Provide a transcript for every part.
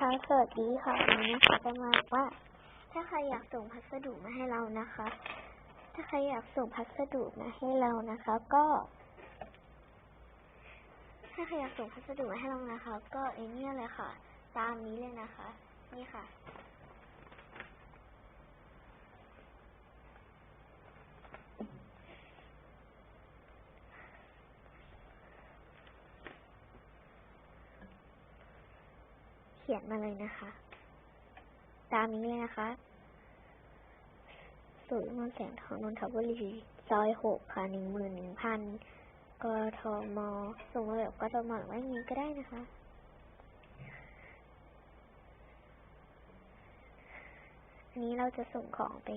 คะสวัสดีค่ะวันนี้นะคะจะมาบอกว่า ถ้าใครอยากส่งพัสดุมาให้เรานะคะ ถ้าใครอยากส่งพัสดุมาให้เรานะคะ ก็ ถ้าใครอยากส่งพัสดุมาให้เรานะคะ ก็ไอเนี่ยเลยค่ะ ตามนี้เลยนะคะ นี่ค่ะ ขียนมาเลยนะคะ ตามนี้เลยนะคะศูนย์มนแสงทองนนทบุรีซอยหกค่ะหนึ่งหมื่นหนึ่งพันกทมส่งมาแบบกทมหรือว่าอย่างนี้ก็ได้นะคะ อันนี้เราจะส่งของไป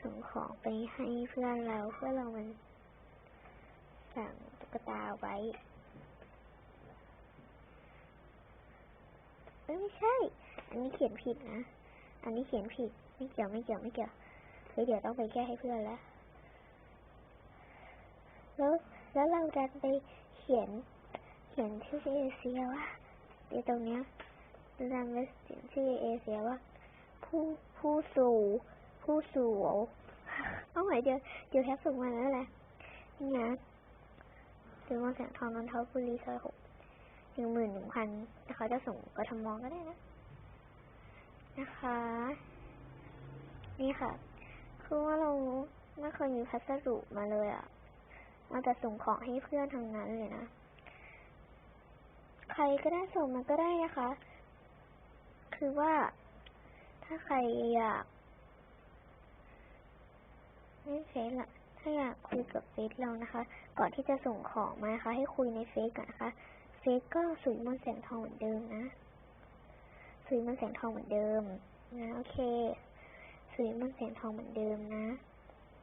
ส่งของไปให้เพื่อนเราเพื่อเรามันสั่งตุ๊กตาไว้ เอ้ยไม่ใช่ อันนี้เขียนผิดนะ อันนี้เขียนผิด ไม่เกี่ยวไม่เกี่ยวไม่เกี่ยวเฮ้ยเดี๋ยวต้องไปแก้ให้เพื่อนแล้ว แล้วแล้วเราดันไปเขียน เขียนชื่อเอเชียว่าเดี๋ยวตรงเนี้ยเราดันไปเขียนชื่อเอเชียว่าผู้ผู้สู่ ผู้สู่เอาใหม่เดี๋ยวเดี๋ยวแคปส่งมาแล้วแหละนี่นะถึงวันแสงทองนนทบุรีซอยหก หนึ่งหมื่นหนึ่งพันแต่เขาจะส่งกทมก็ได้นะ นะคะ นี่ค่ะ คือว่าเราไม่เคยมีพัสดุมาเลยอะ่ะเราแต่ส่งของให้เพื่อนทางนั้นเลยนะ ใครก็ได้ส่งมาก็ได้นะคะ คือว่าถ้าใครอยากไม่เฟซละถ้าอยากคุยกับเฟซเรานะคะ ก่อนที่จะส่งของมานะคะ ให้คุยในเฟซก่อนนะคะ เฟซก็สุยมันแสงทองเหมือนเดิมนะสุยมันแสงทองเหมือนเดิมนะโอเคสุยมันแสงทองเหมือนเดิมนะ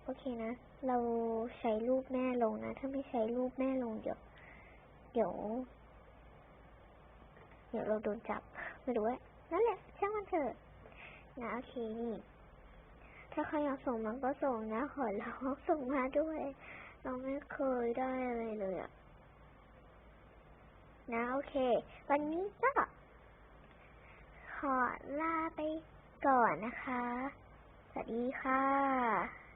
โอเคนะ เราใช้รูปแม่ลงนะ ถ้าไม่ใช้รูปแม่ลงเดี๋ยว เดี๋ยว เดี๋ยวเราโดนจับ ไม่รู้ว่านั่นแหละ ช่างมันเถอะนะโอเคนี่ ถ้าใครอยากส่งมันก็ส่งนะ ขอร้องส่งมาด้วย เราไม่เคยได้อะไรเลยอะ นะโอเค วันนี้ก็ ขอลาไปก่อนนะคะ สวัสดีค่ะ